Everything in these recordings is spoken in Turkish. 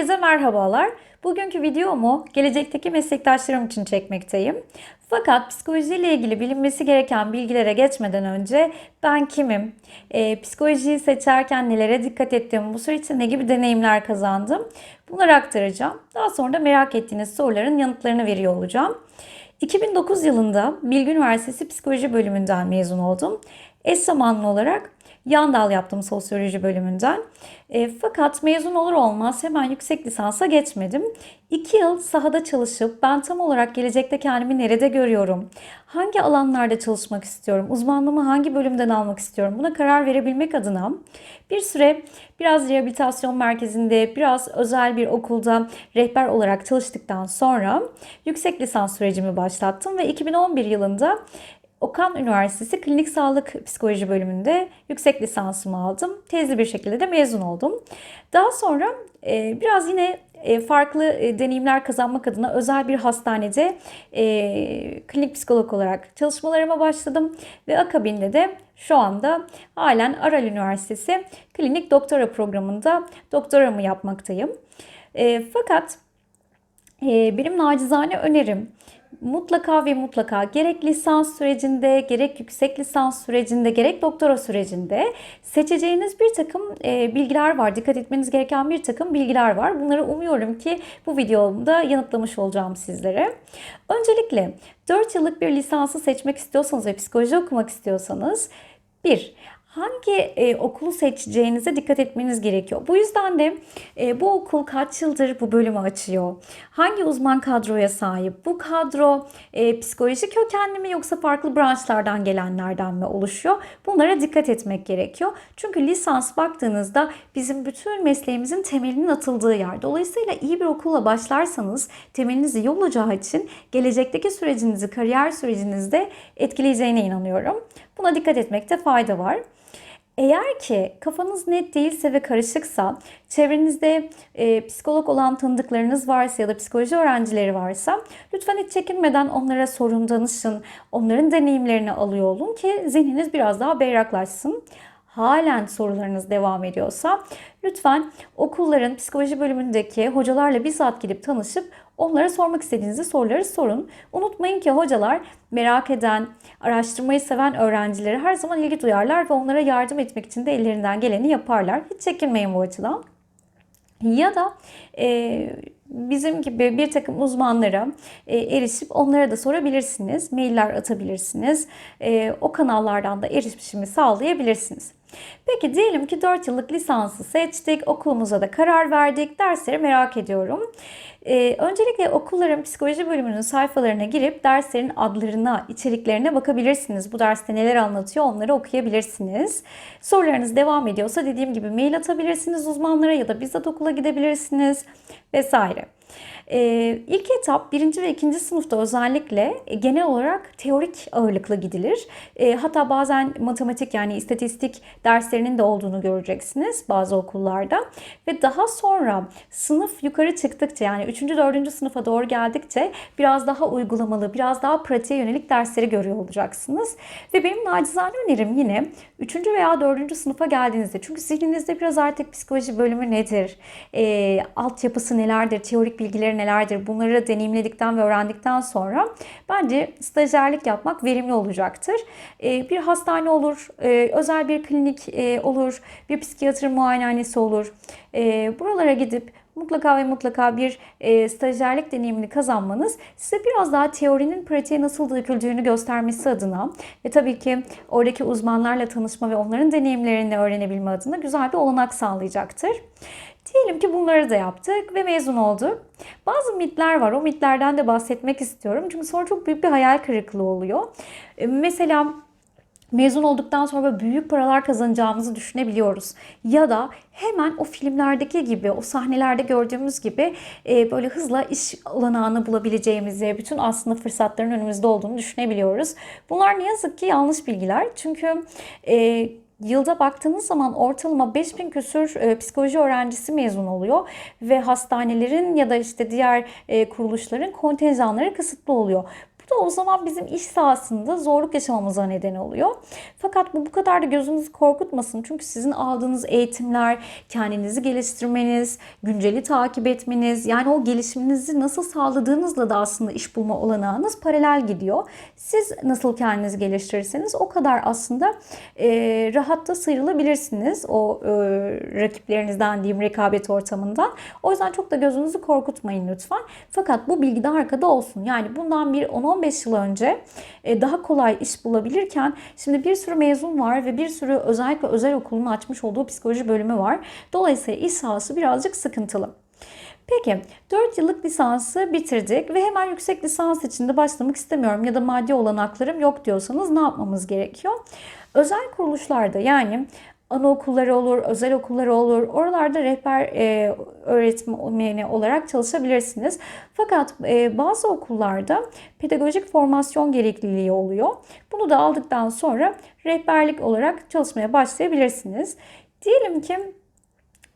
Herkese merhabalar. Bugünkü videomu gelecekteki meslektaşlarım için çekmekteyim. Fakat psikolojiyle ilgili bilinmesi gereken bilgilere geçmeden önce ben kimim, e, psikolojiyi seçerken nelere dikkat ettim, bu süreçte ne gibi deneyimler kazandım bunları aktaracağım. Daha sonra da merak ettiğiniz soruların yanıtlarını veriyor olacağım. 2009 yılında Bilgi Üniversitesi Psikoloji bölümünden mezun oldum. Eş zamanlı olarak yan dal yaptım sosyoloji bölümünden. E, fakat mezun olur olmaz hemen yüksek lisansa geçmedim. İki yıl sahada çalışıp ben tam olarak gelecekte kendimi nerede görüyorum, hangi alanlarda çalışmak istiyorum, uzmanlığımı hangi bölümden almak istiyorum buna karar verebilmek adına bir süre biraz rehabilitasyon merkezinde, biraz özel bir okulda rehber olarak çalıştıktan sonra yüksek lisans sürecimi başlattım ve 2011 yılında Okan Üniversitesi Klinik Sağlık Psikoloji bölümünde yüksek lisansımı aldım. Tezli bir şekilde de mezun oldum. Daha sonra e, biraz yine e, farklı e, deneyimler kazanmak adına özel bir hastanede klinik psikolog olarak çalışmalarıma başladım. Ve akabinde de şu anda halen Aral Üniversitesi Klinik Doktora programında doktoramı yapmaktayım. Fakat benim nacizane önerim mutlaka ve mutlaka gerek lisans sürecinde, gerek yüksek lisans sürecinde, gerek doktora sürecinde seçeceğiniz bir takım e, bilgiler var. Dikkat etmeniz gereken bir takım bilgiler var. Bunları umuyorum ki bu videomda yanıtlamış olacağım sizlere. Öncelikle 4 yıllık bir lisansı seçmek istiyorsanız ve psikoloji okumak istiyorsanız bir, hangi e, okulu seçeceğinize dikkat etmeniz gerekiyor. Bu yüzden de e, bu okul kaç yıldır bu bölümü açıyor? Hangi uzman kadroya sahip? Bu kadro e, psikoloji kökenli mi yoksa farklı branşlardan gelenlerden mi oluşuyor? Bunlara dikkat etmek gerekiyor. Çünkü lisans baktığınızda bizim bütün mesleğimizin temelinin atıldığı yer. Dolayısıyla iyi bir okulla başlarsanız temeliniz iyi olacağı için gelecekteki sürecinizi, kariyer sürecinizde etkileyeceğine inanıyorum. Buna dikkat etmekte fayda var. Eğer ki kafanız net değilse ve karışıksa, çevrenizde e, psikolog olan tanıdıklarınız varsa ya da psikoloji öğrencileri varsa lütfen hiç çekinmeden onlara sorun danışın. Onların deneyimlerini alıyor olun ki zihniniz biraz daha berraklaşsın halen sorularınız devam ediyorsa lütfen okulların psikoloji bölümündeki hocalarla bizzat gidip tanışıp onlara sormak istediğiniz soruları sorun. Unutmayın ki hocalar merak eden, araştırmayı seven öğrencileri her zaman ilgi duyarlar ve onlara yardım etmek için de ellerinden geleni yaparlar. Hiç çekinmeyin bu açıdan. Ya da e, bizim gibi bir takım uzmanlara e, erişip onlara da sorabilirsiniz. Mailler atabilirsiniz. E, o kanallardan da erişimi sağlayabilirsiniz. Peki diyelim ki 4 yıllık lisansı seçtik, okulumuza da karar verdik, dersleri merak ediyorum. Ee, öncelikle okulların psikoloji bölümünün sayfalarına girip derslerin adlarına, içeriklerine bakabilirsiniz. Bu derste neler anlatıyor onları okuyabilirsiniz. Sorularınız devam ediyorsa dediğim gibi mail atabilirsiniz uzmanlara ya da bizzat okula gidebilirsiniz vesaire. Ee, ilk etap birinci ve ikinci sınıfta özellikle e, genel olarak teorik ağırlıklı gidilir. E, hatta bazen matematik yani istatistik derslerinin de olduğunu göreceksiniz bazı okullarda. Ve daha sonra sınıf yukarı çıktıkça yani üçüncü dördüncü sınıfa doğru geldikçe biraz daha uygulamalı, biraz daha pratiğe yönelik dersleri görüyor olacaksınız. Ve benim nacizane önerim yine üçüncü veya dördüncü sınıfa geldiğinizde çünkü zihninizde biraz artık psikoloji bölümü nedir, e, altyapısı nelerdir, teorik bilgileri nelerdir bunları deneyimledikten ve öğrendikten sonra bence stajyerlik yapmak verimli olacaktır. Ee, bir hastane olur, e, özel bir klinik e, olur, bir psikiyatri muayenehanesi olur. E, buralara gidip mutlaka ve mutlaka bir stajyerlik deneyimini kazanmanız size biraz daha teorinin pratiğe nasıl döküldüğünü göstermesi adına ve tabii ki oradaki uzmanlarla tanışma ve onların deneyimlerini öğrenebilme adına güzel bir olanak sağlayacaktır. Diyelim ki bunları da yaptık ve mezun olduk. Bazı mitler var. O mitlerden de bahsetmek istiyorum. Çünkü sonra çok büyük bir hayal kırıklığı oluyor. E, mesela mezun olduktan sonra büyük paralar kazanacağımızı düşünebiliyoruz. Ya da hemen o filmlerdeki gibi, o sahnelerde gördüğümüz gibi e, böyle hızla iş olanağını bulabileceğimizi, bütün aslında fırsatların önümüzde olduğunu düşünebiliyoruz. Bunlar ne yazık ki yanlış bilgiler. Çünkü e, Yılda baktığınız zaman ortalama 5000 küsür e, psikoloji öğrencisi mezun oluyor ve hastanelerin ya da işte diğer e, kuruluşların kontenjanları kısıtlı oluyor. Da o zaman bizim iş sahasında zorluk yaşamamıza neden oluyor. Fakat bu bu kadar da gözünüzü korkutmasın. Çünkü sizin aldığınız eğitimler, kendinizi geliştirmeniz, günceli takip etmeniz, yani o gelişiminizi nasıl sağladığınızla da aslında iş bulma olanağınız paralel gidiyor. Siz nasıl kendinizi geliştirirseniz o kadar aslında e, rahatta sıyrılabilirsiniz o e, rakiplerinizden diyeyim rekabet ortamından. O yüzden çok da gözünüzü korkutmayın lütfen. Fakat bu bilgi de arkada olsun. Yani bundan bir 10-15 yıl önce e, daha kolay iş bulabilirken şimdi bir sürü mezun var ve bir sürü özellikle özel okulun açmış olduğu psikoloji bölümü var. Dolayısıyla iş sahası birazcık sıkıntılı. Peki 4 yıllık lisansı bitirdik ve hemen yüksek lisans için de başlamak istemiyorum ya da maddi olanaklarım yok diyorsanız ne yapmamız gerekiyor? Özel kuruluşlarda yani anaokulları olur, özel okulları olur. Oralarda rehber e, öğretmeni olarak çalışabilirsiniz. Fakat e, bazı okullarda pedagojik formasyon gerekliliği oluyor. Bunu da aldıktan sonra rehberlik olarak çalışmaya başlayabilirsiniz. Diyelim ki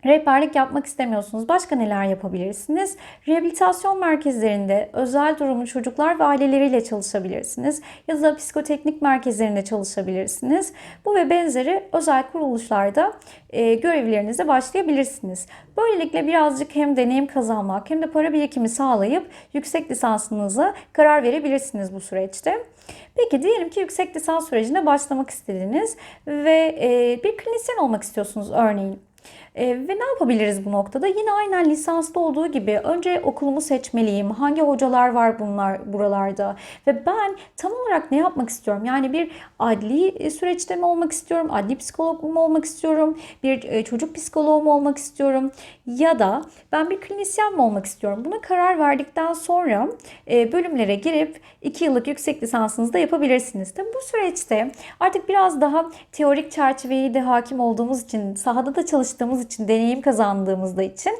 Rehberlik yapmak istemiyorsunuz. Başka neler yapabilirsiniz? Rehabilitasyon merkezlerinde özel durumlu çocuklar ve aileleriyle çalışabilirsiniz. Ya da psikoteknik merkezlerinde çalışabilirsiniz. Bu ve benzeri özel kuruluşlarda e, görevlerinize başlayabilirsiniz. Böylelikle birazcık hem deneyim kazanmak hem de para birikimi sağlayıp yüksek lisansınıza karar verebilirsiniz bu süreçte. Peki diyelim ki yüksek lisans sürecine başlamak istediniz ve e, bir klinisyen olmak istiyorsunuz örneğin. E, ve ne yapabiliriz bu noktada? Yine aynen lisanslı olduğu gibi önce okulumu seçmeliyim. Hangi hocalar var bunlar buralarda? Ve ben tam olarak ne yapmak istiyorum? Yani bir adli süreçte mi olmak istiyorum? Adli psikolog mu olmak istiyorum? Bir e, çocuk psikoloğu mu olmak istiyorum? Ya da ben bir klinisyen mi olmak istiyorum? Buna karar verdikten sonra e, bölümlere girip 2 yıllık yüksek lisansınızı da yapabilirsiniz. Tabi bu süreçte artık biraz daha teorik çerçeveyi de hakim olduğumuz için, sahada da çalıştığımız için, deneyim kazandığımızda için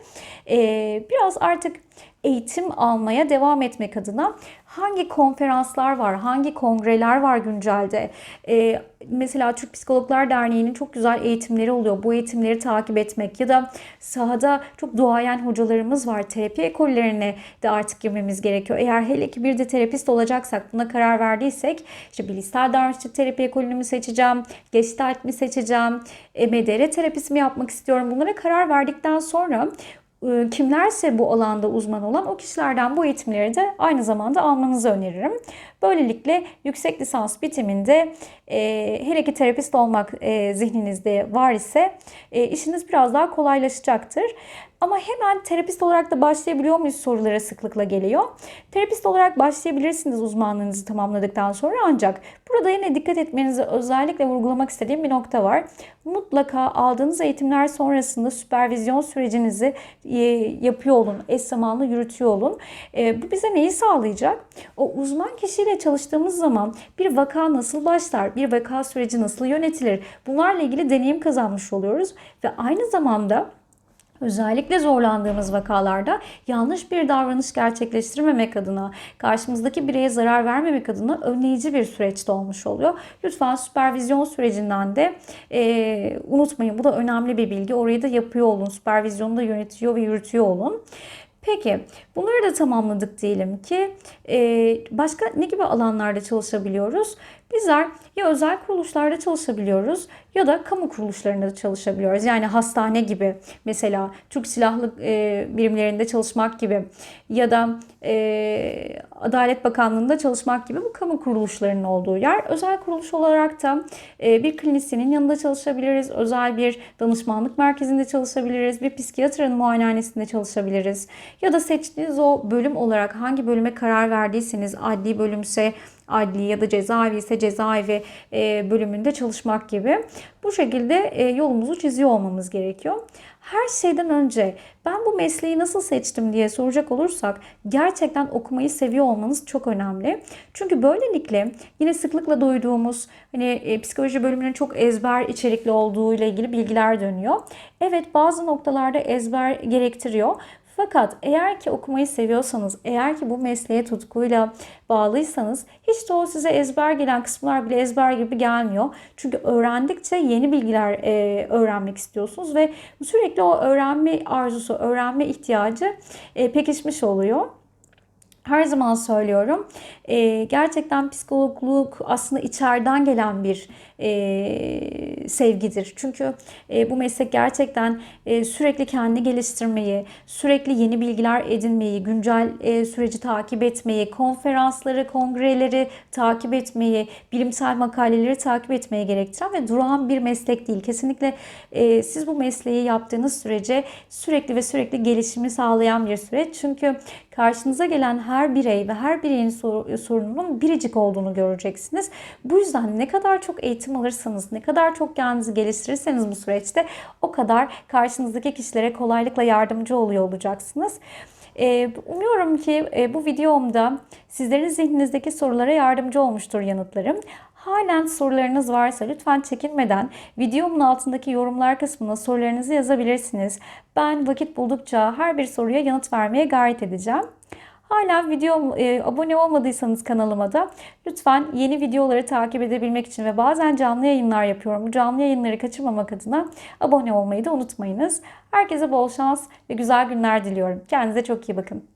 biraz artık eğitim almaya devam etmek adına hangi konferanslar var, hangi kongreler var güncelde? Ee, mesela Türk Psikologlar Derneği'nin çok güzel eğitimleri oluyor. Bu eğitimleri takip etmek ya da sahada çok duayen hocalarımız var. Terapi ekollerine de artık girmemiz gerekiyor. Eğer hele ki bir de terapist olacaksak, buna karar verdiysek işte bilişsel davranışçı terapi ekolünü mü seçeceğim, gestalt mi seçeceğim, e, MDR terapisi mi yapmak istiyorum? Bunlara karar verdikten sonra kimlerse bu alanda uzman olan o kişilerden bu eğitimleri de aynı zamanda almanızı öneririm. Böylelikle yüksek lisans bitiminde e, hele ki terapist olmak e, zihninizde var ise e, işiniz biraz daha kolaylaşacaktır. Ama hemen terapist olarak da başlayabiliyor muyuz sorulara sıklıkla geliyor. Terapist olarak başlayabilirsiniz uzmanlığınızı tamamladıktan sonra ancak burada yine dikkat etmenizi özellikle vurgulamak istediğim bir nokta var. Mutlaka aldığınız eğitimler sonrasında süpervizyon sürecinizi e, yapıyor olun, eş zamanlı yürütüyor olun. E, bu bize neyi sağlayacak? O uzman kişiyle çalıştığımız zaman bir vaka nasıl başlar, bir vaka süreci nasıl yönetilir? Bunlarla ilgili deneyim kazanmış oluyoruz ve aynı zamanda Özellikle zorlandığımız vakalarda yanlış bir davranış gerçekleştirmemek adına, karşımızdaki bireye zarar vermemek adına önleyici bir süreçte olmuş oluyor. Lütfen süpervizyon sürecinden de e, unutmayın. Bu da önemli bir bilgi. Orayı da yapıyor olun. Süpervizyonu da yönetiyor ve yürütüyor olun. Peki bunları da tamamladık diyelim ki e, başka ne gibi alanlarda çalışabiliyoruz? Bizler ya özel kuruluşlarda çalışabiliyoruz ya da kamu kuruluşlarında da çalışabiliyoruz. Yani hastane gibi mesela Türk Silahlı e, birimlerinde çalışmak gibi ya da e, Adalet Bakanlığı'nda çalışmak gibi bu kamu kuruluşlarının olduğu yer. Özel kuruluş olarak da bir klinisyenin yanında çalışabiliriz. Özel bir danışmanlık merkezinde çalışabiliriz. Bir psikiyatrın muayenehanesinde çalışabiliriz. Ya da seçtiğiniz o bölüm olarak hangi bölüme karar verdiyseniz adli bölümse adli ya da cezaevi ise cezaevi e, bölümünde çalışmak gibi bu şekilde e, yolumuzu çiziyor olmamız gerekiyor. Her şeyden önce ben bu mesleği nasıl seçtim diye soracak olursak gerçekten okumayı seviyor olmanız çok önemli. Çünkü böylelikle yine sıklıkla duyduğumuz hani e, psikoloji bölümünün çok ezber içerikli olduğu ile ilgili bilgiler dönüyor. Evet bazı noktalarda ezber gerektiriyor fakat eğer ki okumayı seviyorsanız, eğer ki bu mesleğe tutkuyla bağlıysanız hiç de o size ezber gelen kısımlar bile ezber gibi gelmiyor. Çünkü öğrendikçe yeni bilgiler e, öğrenmek istiyorsunuz ve sürekli o öğrenme arzusu, öğrenme ihtiyacı e, pekişmiş oluyor. her zaman söylüyorum. e, gerçekten psikologluk aslında içeriden gelen bir e, sevgidir. Çünkü e, bu meslek gerçekten e, sürekli kendini geliştirmeyi, sürekli yeni bilgiler edinmeyi, güncel e, süreci takip etmeyi, konferansları, kongreleri takip etmeyi, bilimsel makaleleri takip etmeyi gerektiren ve durağan bir meslek değil. Kesinlikle e, siz bu mesleği yaptığınız sürece sürekli ve sürekli gelişimi sağlayan bir süreç. Çünkü karşınıza gelen her birey ve her bireyin sor- sorununun biricik olduğunu göreceksiniz. Bu yüzden ne kadar çok eğitim alırsanız, ne kadar çok kendinizi geliştirirseniz bu süreçte o kadar karşınızdaki kişilere kolaylıkla yardımcı oluyor olacaksınız. Ee, Umuyorum ki e, bu videomda sizlerin zihninizdeki sorulara yardımcı olmuştur yanıtlarım. Halen sorularınız varsa lütfen çekinmeden videomun altındaki yorumlar kısmına sorularınızı yazabilirsiniz. Ben vakit buldukça her bir soruya yanıt vermeye gayret edeceğim. Hala video e, abone olmadıysanız kanalıma da lütfen yeni videoları takip edebilmek için ve bazen canlı yayınlar yapıyorum. Bu canlı yayınları kaçırmamak adına abone olmayı da unutmayınız. Herkese bol şans ve güzel günler diliyorum. Kendinize çok iyi bakın.